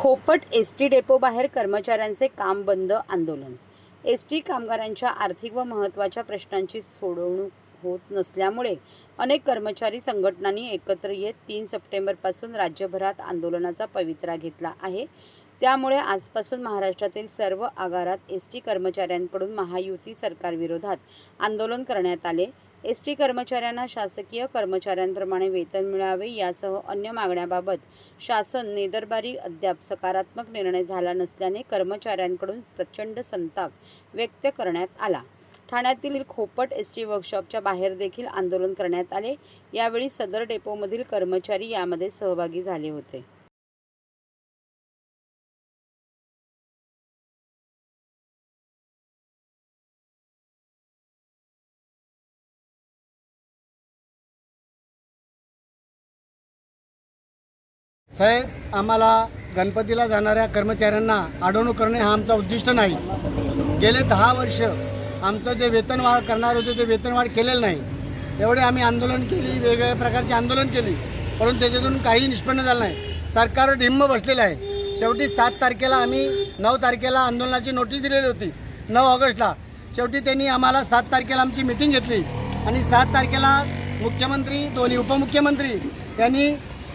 खोपट S T डेपोबाहेर कर्मचाऱ्यांचे काम बंद आंदोलन. एस टी कामगारांच्या आर्थिक व महत्त्वाच्या प्रश्नांची सोडवणूक होत नसल्यामुळे अनेक कर्मचारी संघटनांनी एकत्र येत तीन सप्टेंबरपासून राज्यभरात आंदोलनाचा पवित्रा घेतला आहे. त्यामुळे आजपासून महाराष्ट्रातील सर्व आगारात एस टी कर्मचाऱ्यांकडून महायुती सरकारविरोधात आंदोलन करण्यात आले. एस टी कर्मचाऱ्यांना शासकीय कर्मचाऱ्यांप्रमाणे वेतन मिळावे यासह अन्य मागण्याबाबत शासन नेदरबारी अद्याप सकारात्मक निर्णय झाला नसल्याने कर्मचाऱ्यांकडून प्रचंड संताप व्यक्त करण्यात आला. ठाण्यातील खोपट एस टी वर्कशॉपच्या बाहेर देखील आंदोलन करण्यात आले. यावेळी सदर डेपोमधील कर्मचारी यामध्ये सहभागी झाले होते. साहेब आम्हाला गणपतीला जाणाऱ्या कर्मचाऱ्यांना अडवणूक करणे हा आमचा उद्दिष्ट नाही. गेले दहा वर्ष आमचं जे वेतनवाढ करणार होते ते वेतनवाढ केलेलं नाही. एवढे आम्ही आंदोलन केली वेगवेगळ्या प्रकारची आंदोलन केली परंतु त्याच्यातून काही निष्पन्न झालं नाही. सरकार ढिम्म बसलेलं आहे. शेवटी सात तारखेला आम्ही नऊ तारखेला आंदोलनाची नोटीस दिलेली होती नऊ ऑगस्टला. शेवटी त्यांनी आम्हाला सात तारखेला आमची मिटिंग घेतली आणि सात तारखेला मुख्यमंत्री दोन्ही उपमुख्यमंत्री यांनी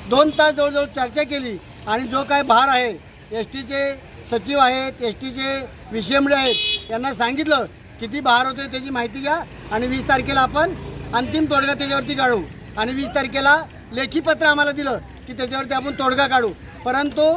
दोन तास जवळजवळ चर्चा केली आणि जो काय भार आहे एस टीचे सचिव आहेत एस टीचे विषयमडे आहेत यांना सांगितलं किती भार होते त्याची माहिती घ्या आणि वीस तारखेला आपण अंतिम तोडगा त्याच्यावरती काढू. आणि वीस तारखेला लेखीपत्र आम्हाला दिलं की त्याच्यावरती आपण तोडगा काढू. परंतु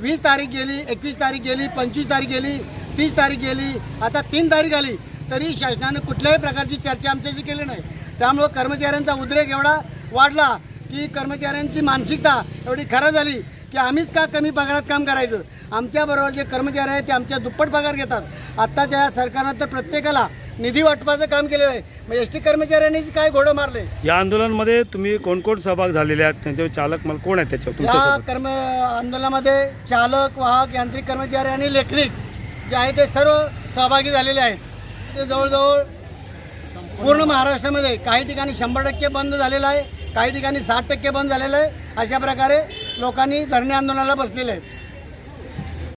वीस तारीख गेली एकवीस तारीख गेली पंचवीस तारीख गेली तीस तारीख गेली आता तीन तारीख आली तरी शासनानं कुठल्याही प्रकारची चर्चा आमच्याशी केली नाही. त्यामुळं कर्मचाऱ्यांचा उद्रेक एवढा वाढला की कर्मचाऱ्यांची मानसिकता एवढी खराब झाली की आम्हीच का कमी पगारात काम करायचं? आमच्याबरोबर जे कर्मचारी आहेत ते आमच्या दुप्पट पगार घेतात. आत्ताच्या या सरकारनं तर प्रत्येकाला निधी वाटपाचं काम केलेलं आहे. मग एस टी कर्मचाऱ्यांनीच काय घोडं मारले? या आंदोलनामध्ये तुम्ही कोण कोण सहभाग झालेले आहेत? त्यांचे चालक मला कोण आहेत त्याच्यावर या कर्म आंदोलनामध्ये चालक वाहक यांत्रिक कर्मचारी आणि लेखनिक जे आहे ते सर्व सहभागी झालेले आहेत. ते जवळजवळ पूर्ण महाराष्ट्रामध्ये काही ठिकाणी शंभर टक्के बंद झालेलं आहे. काही ठिकाणी साठ टक्के बंद झालेलं आहे. अशा प्रकारे लोकांनी धरणे आंदोलनाला बसलेले आहेत.